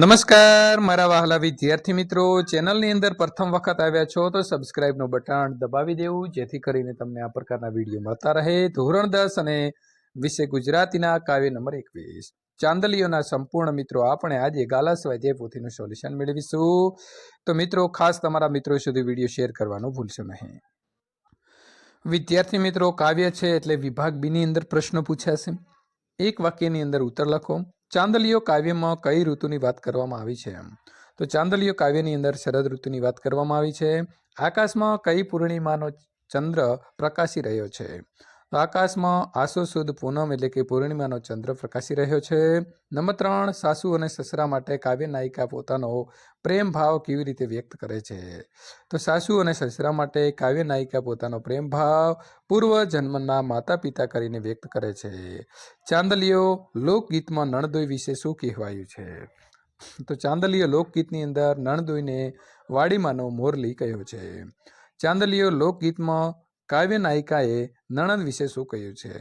નમસ્કાર, મારા વહાલા વિદ્યાર્થી મિત્રો. ચેનલની અંદર પ્રથમ વખત આવ્યા છો તો સબસ્ક્રાઇબનું બટન દબાવી દેવું, જેથી કરીને તમને આ પ્રકારના વીડિયો મળતા રહે. ધોરણ દસ અને વિષય ગુજરાતીના કાવ્ય નંબર એકવીસ. ચાંદલીઓના સંપૂર્ણ મિત્રો, આપણે આજે ગાલા સ્વાધ્યાય પોથીનું સોલ્યુશન મેળવીશું. તો મિત્રો, ખાસ તમારા મિત્રો સુધી વીડિયો શેર કરવાનું ભૂલશો નહીં. વિદ્યાર્થી મિત્રો, કાવ્ય છે એટલે વિભાગ બીની અંદર પ્રશ્નો પૂછાશે. એક વાક્યની અંદર ઉત્તર લખો. ચાંદલીઓ કાવ્યમાં કઈ ઋતુની વાત કરવામાં આવી છે તો ચાંદલીઓ કાવ્યની અંદર શરદ ઋતુની વાત કરવામાં આવી છે. આકાશમાં કઈ પૂર્ણિમાનો ચંદ્ર પ્રકાશી રહ્યો છે? આકાશમાં આસો સુદ પૂનમ એટલે કે પૂર્ણિમાનો ચંદ્ર પ્રકાશી રહ્યો છે. નંબર ત્રણ, સાસુ અને સસરા માટે કાવ્ય નાયિકા પોતાનો પ્રેમ ભાવ કેવી રીતે વ્યક્ત કરે છે? તો સાસુ અને સસરા માટે કાવ્ય નાયિકા પોતાનો પ્રેમ ભાવ પૂર્વ જન્મના માતા પિતા કરીને વ્યક્ત કરે છે. ચાંદલીઓ લોકગીતમાં નણદોઈ વિશે શું કહેવાયું છે? તો ચાંદલીઓ લોકગીતની અંદર નણદોઈને વાડીમાંનો મોરલી કહ્યો છે. ચાંદલીઓ લોકગીતમાં કાવ્ય નાયિકાએ નણંદ વિશે શું કહ્યું છે?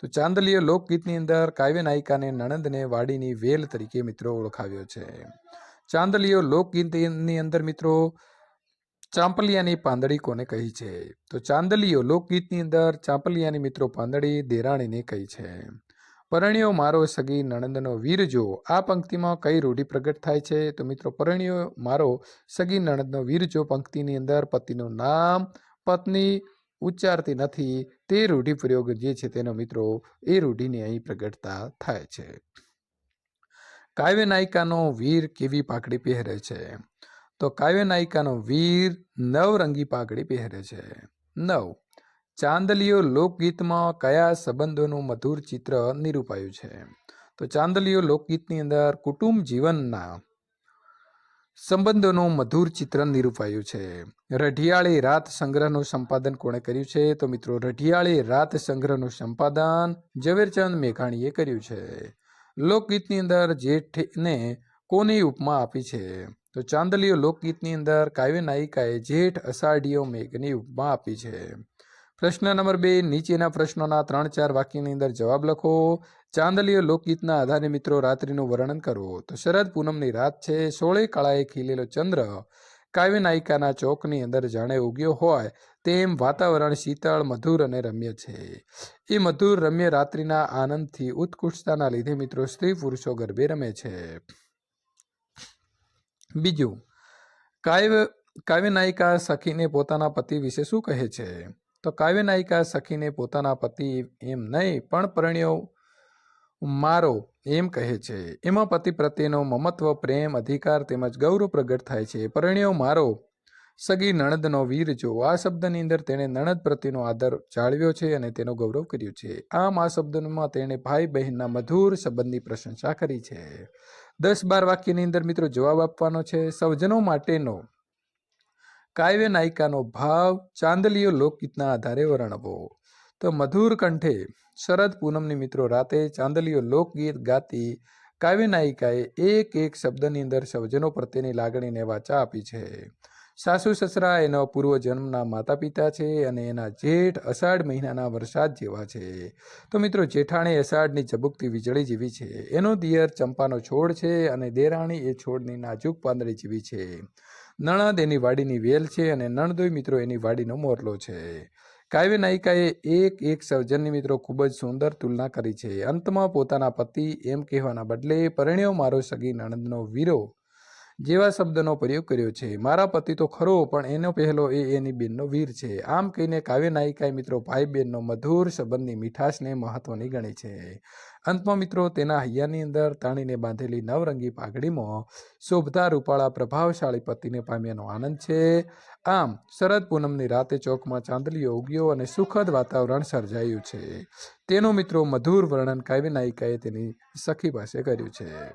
તો ચાંદલીઓ લોકગીતની અંદર કાવ્ય નાયિકાને નણંદને વાડીની વેલ તરીકે મિત્રો ઓળખાવ્યો છે. ચાંદલીઓ લોકગીતની અંદર મિત્રો ચાંપલિયાની પાંદડી કોને કહી છે? તો ચાંદલીઓ લોકગીતની અંદર ચાંપલિયાની મિત્રો પાંદડી દેરાણીને કહી છે. પરણ્યો મારો સગી નણંદનો વીર જો, આ પંક્તિમાં કઈ રૂઢિ પ્રગટ થાય છે? તો મિત્રો પરણ્યો મારો સગી નણંદનો વીર જો પંક્તિની અંદર પતિનું નામ, પત્ની ઉચ્ચારતી નથી. તે રૂઢિપ્રયોગ જે છે તેનો મિત્રો, એ રૂઢિની અહીં પ્રગટતા થાય છે. કાવ્ય નાયિકાનો વીર કેવી પાઘડી પહેરે છે? તો કાવ્ય નાયિકાનો વીર નવરંગી પાઘડી પહેરે છે. નવ. ચાંદલીઓ લોકગીતમાં કયા સંબંધોનું મધુર ચિત્ર નિરૂપાયું છે? તો ચાંદલીઓ લોકગીતની અંદર કુટુંબ જીવનના સંબંધોનું મધુર ચિત્ર નિરૂપાયું છે. રઢિયાળી રાત સંગ્રહનું સંપાદન કોણે કર્યું છે? તો મિત્રો, રઢિયાળી રાત સંગ્રહનું સંપાદન ઝવેરચંદ મેઘાણીએ કર્યું છે. લોકગીતની અંદર જેઠને કોની ઉપમા આપી છે? તો ચાંદલીઓ લોકગીતની અંદર કાવ્ય નાયિકાએ જેઠ અષાઢીઓ મેઘની ઉપમા આપી છે. પ્રશ્ન નંબર બે, નીચેના પ્રશ્નોના ત્રણ ચાર વાક્યની અંદર જવાબ લખો. ચાંદલીઓ લોકગીતના આધારે મિત્રો રાત્રિનું વર્ણન કરવું. તો શરદ પૂનમની રાત છે, સોળે કળાએ ખીલેલો ચંદ્ર, કાવ્ય નાયિકાના ચોકની અંદર જાણે ઉગ્યો હોય તેમ વાતાવરણ શીતળ, મધુર અને રમ્ય છે. એ મધુર, રમ્ય રાત્રિના આનંદથી ઉત્કૃષ્ટતાના લીધે મિત્રો સ્ત્રી પુરુષો ગરબે રમે છે. બીજું, કાવ્ય કાવ્ય નાયિકા સખીને પોતાના પતિ વિશે શું કહે છે? તો કાવ્ય નાયિકા સખીને પોતાના પતિ એમ નહીં, પણ પરણ્યો મારો એમ કહે છે, એમાં પતિ પ્રત્યેનો મમત્વ, પ્રેમ, અધિકાર તેમજ ગૌરવ પ્રગટ થાય છે. પરણ્યો મારો સગી નણદનો વીર જો. આ શબ્દની અંદર તેણે નણદ પ્રત્યેનો આદર જાળવ્યો છે અને તેનો ગૌરવ કર્યો છે. આમ આ શબ્દમાં તેણે ભાઈ બહેનના મધુર સંબંધની પ્રશંસા કરી છે. દસ બાર વાક્યની અંદર મિત્રો જવાબ આપવાનો છે સૌજનો માટેનો કાવ્ય નાયિકાનો ભાવ ચાંદલીઓ લોકગીતના આધારે વર્ણવો. તો મધુર કંઠે શરદ પૂનમની મિત્રો રાતે ચાંદલીઓ લોકગીત ગાતી કાવ્ય નાયિકાએ એક એક શબ્દની અંદર સૌજનો પ્રત્યેની લાગણીને વાચા આપી છે. સાસુ સસરા એનો પૂર્વજન્મના માતા પિતા છે અને એના જેઠ અષાઢ મહિનાના વરસાદ જેવા છે. તો મિત્રો જેઠાણી અષાઢની ઝબુકતી વીજળી જેવી છે. એનો દિયર ચંપાનો છોડ છે અને દેરાણી એ છોડની નાજુક પાંદડી જેવી છે. નણદ એની વાડીની વેલ છે અને નણદોય મિત્રો એની વાડીનો મોરલો છે. કાવ્ય નાયિકાએ એક એક સર્જનની મિત્રો ખૂબ જ સુંદર તુલના કરી છે. અંતમાં પોતાના પતિ એમ કહેવાના બદલે, પરણ્યો મારો સગી નણંદનો વીરો. જેવા શબ્દનો પ્રયોગ કર્યો છે. મારા પતિ તો ખરો, પણ એનો પહેલો એ એની બેનનો વીર છે. આમ કહીને કાવ્ય નાયિકાએ મિત્રો ભાઈ બહેનનો મધુર સંબંધની મીઠાશને મહત્વની ગણી છે. અંતમાં મિત્રો તેના હૈયાની અંદર તાણીને બાંધેલી નવરંગી પાઘડીમાં શોભતા રૂપાળા પ્રભાવશાળી પતિને પામ્યાનો આનંદ છે. આમ શરદ પૂનમની રાતે ચોકમાં ચાંદલીઓ ઉગ્યો અને સુખદ વાતાવરણ સર્જાયું છે. તેનું મિત્રો મધુર વર્ણન કાવ્ય નાયિકાએ તેની સખી પાસે કર્યું છે.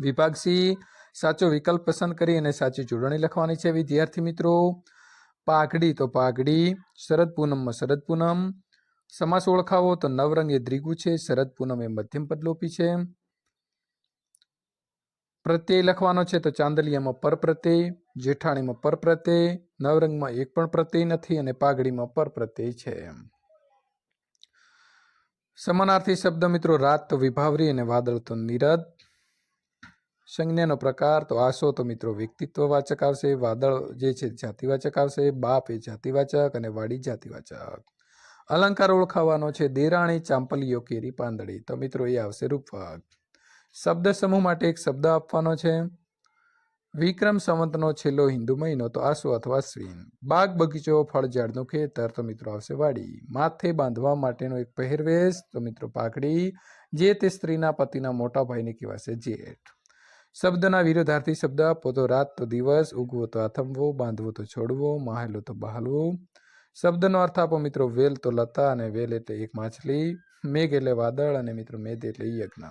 વિભાગ સી સાચો વિકલ્પ પસંદ કરી અને સાચી જોડણી લખવાની છે. વિદ્યાર્થી મિત્રો, પાઘડી તો પાઘડી, શરદ પૂનમમાં શરદ પૂનમ. સમાસ ઓળખાવો તો નવરંગ એ દ્રિગુ છે. શરદ પૂનમ એ મધ્યમ પદલોપી છે. પ્રત્યય લખવાનો છે તો ચાંદલિયામાં પર પ્રત્યય, જેઠાણીમાં પર પ્રત્યય, નવરંગમાં એક પણ પ્રત્યય નથી અને પાઘડીમાં પર પ્રત્યય છે. સમાનાર્થી શબ્દ મિત્રો, રાત તો વિભાવરી અને વાદળ તો નિરદ. સંજ્ઞાનો પ્રકાર તો આસો તો મિત્રો, વ્યક્તિત્વવાચક આવશે, વાદળ જે છે જાતિવાચક આવશે, બાપ એ જાતિવાચક અને વાડી જાતિવાચક. અલંકાર ઓળખાવાનો છે, દેરાણી, ચાંપલીઓ, કેરી, પાંદડી. તો મિત્રો, એ આવશે રૂપક શબ્દ સમૂહ માટે એક શબ્દ આપવાનો છે. વિક્રમ સંવંતનો છેલ્લો હિન્દુ મહિનો, તો આસો અથવા શ્વિન બાગ બગીચો ફળ ઝાડનું ખેતર, તો મિત્રો, આવશે વાડી. માથે બાંધવા માટેનો એક પહેરવેશ, તો મિત્રો, પાઘડી, જે તે સ્ત્રીના પતિના મોટા ભાઈને કહેવાશે જેઠ. શબ્દના વિરોધાર્થી શબ્દ આપો તો રાત તો દિવસ, ઉગવો તો આથમવો, બાંધવો તો છોડવો, માહેલો તો બહાલવો. શબ્દનો અર્થ આપો મિત્રો વેલ તો લતા અને વેલ એટલે એક માછલી, મેઘ એટલે વાદળ અને મિત્રો મેદ એટલે યજ્ઞ.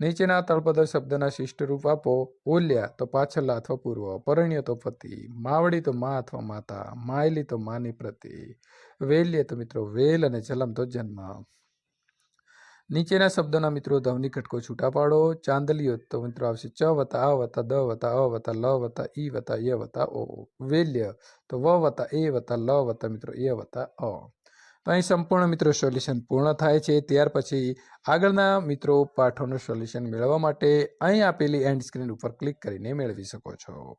નીચેના તળપદ શબ્દના શિષ્ટ રૂપ આપો, ઓલ્યા તો પાછલા અથવા પૂર્વ, પરણ્ય તો પતિ, માવડી તો મા અથવા માતા, માયલી તો માની પ્રતિ, વેલ્ય તો મિત્રો વેલ અને જલમ તો જન્મ. નીચેના શબ્દોના મિત્રો, ધવની ઘટકો છૂટા પાડો. ચાંદલીઓ તો મિત્રો આવશે. ચ વતા આ વતા દ વતા અ વતા લ વતા ઈ વત્તા ય વતા ઓ. વેલ્ય. તો વ વતા એ વતા લ વત્તા મિત્રો એ વતા અ. તો અહીં સંપૂર્ણ મિત્રો સોલ્યુશન પૂર્ણ થાય છે. ત્યાર પછી આગળના મિત્રો પાઠોનું સોલ્યુશન મેળવવા માટે અહીં આપેલી એન્ડ સ્ક્રીન ઉપર ક્લિક કરીને મેળવી શકો છો.